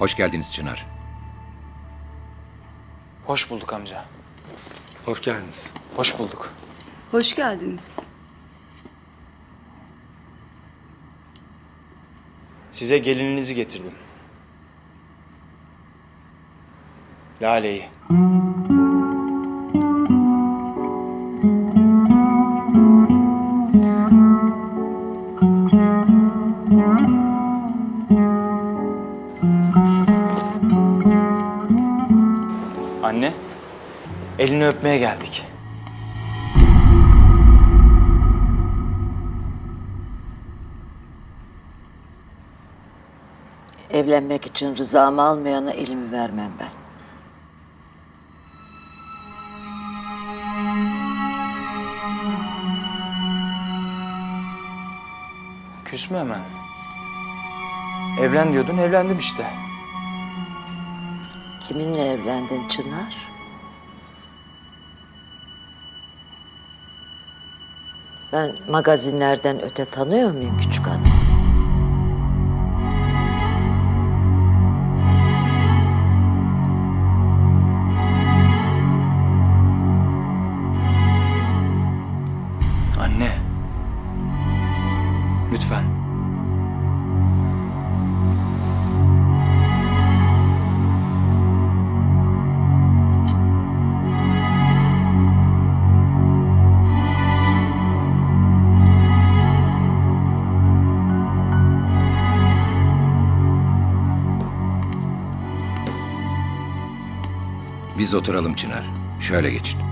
Hoş geldiniz Çınar. Hoş bulduk amca. Hoş geldiniz. Hoş bulduk. Hoş geldiniz. Size gelininizi getirdim. Lale'yi. Elini öpmeye geldik. Evlenmek için rızamı almayana elimi vermem ben. Küs mü hemen? Evlen diyordun, evlendim işte. Kiminle evlendin Çınar? Ben magazinlerden öte tanıyor muyum küçük hanım? Anne. Lütfen. Biz oturalım Çınar. Şöyle geçin.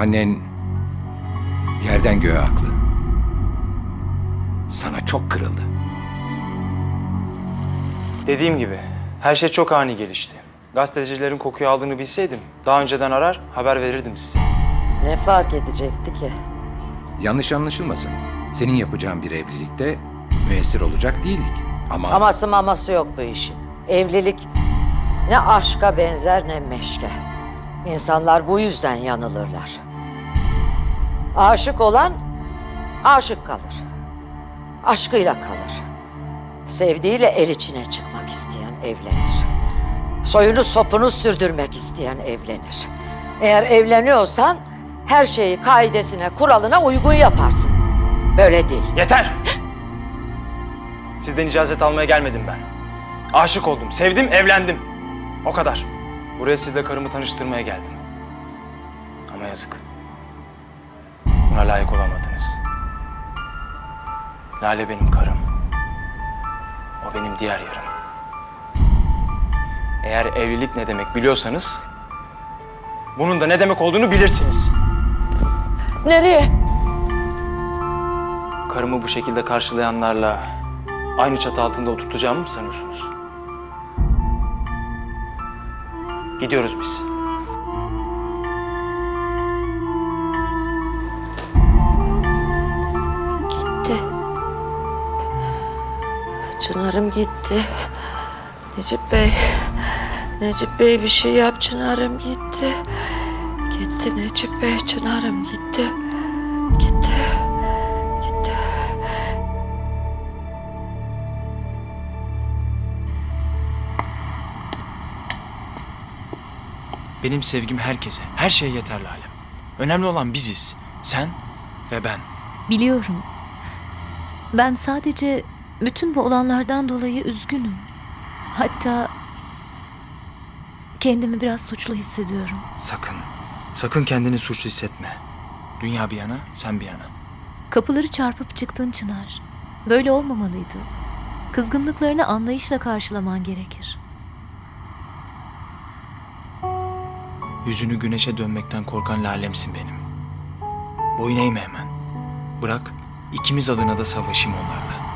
Annen yerden göğe haklı. Sana çok kırıldı. Dediğim gibi her şey çok ani gelişti. Gazetecilerin kokuyu aldığını bilseydim daha önceden arar haber verirdim size. Ne fark edecekti ki? Yanlış anlaşılmasın. Senin yapacağın bir evlilikte müessir olacak değildik. Ama, Aması maması yok bu işin. Evlilik ne aşka benzer ne meşke. İnsanlar bu yüzden yanılırlar. Aşık olan aşık kalır. Aşkıyla kalır. Sevdiğiyle el içine çıkmak isteyen evlenir. Soyunu sopunu sürdürmek isteyen evlenir. Eğer evleniyorsan her şeyi kaidesine, kuralına uygun yaparsın. Böyle değil. Yeter! Sizden icazet almaya gelmedim ben. Aşık oldum, sevdim, evlendim. O kadar. Buraya sizle karımı tanıştırmaya geldim. Ama yazık. Buna layık olamadınız. Lale benim karım. O benim diğer yarım. Eğer evlilik ne demek biliyorsanız... ...bunun da ne demek olduğunu bilirsiniz. Nereye? Karımı bu şekilde karşılayanlarla aynı çatı altında oturtacağımı mı sanıyorsunuz? Gidiyoruz biz. Çınarım gitti. Necip Bey. Necip Bey bir şey yap Çınarım gitti. Gitti Necip Bey Çınarım gitti. Gitti. Gitti. Benim sevgim herkese, her şeye yeterli alem. Önemli olan biziz. Sen ve ben. Biliyorum. Ben sadece bütün bu olanlardan dolayı üzgünüm. Hatta kendimi biraz suçlu hissediyorum. Sakın, sakın kendini suçlu hissetme. Dünya bir yana, sen bir yana. Kapıları çarpıp çıktın Çınar. Böyle olmamalıydı. Kızgınlıklarını anlayışla karşılaman gerekir. Yüzünü güneşe dönmekten korkan lalemsin benim. Boyun eğme hemen. Bırak, İkimiz adına da savaşayım onlarla.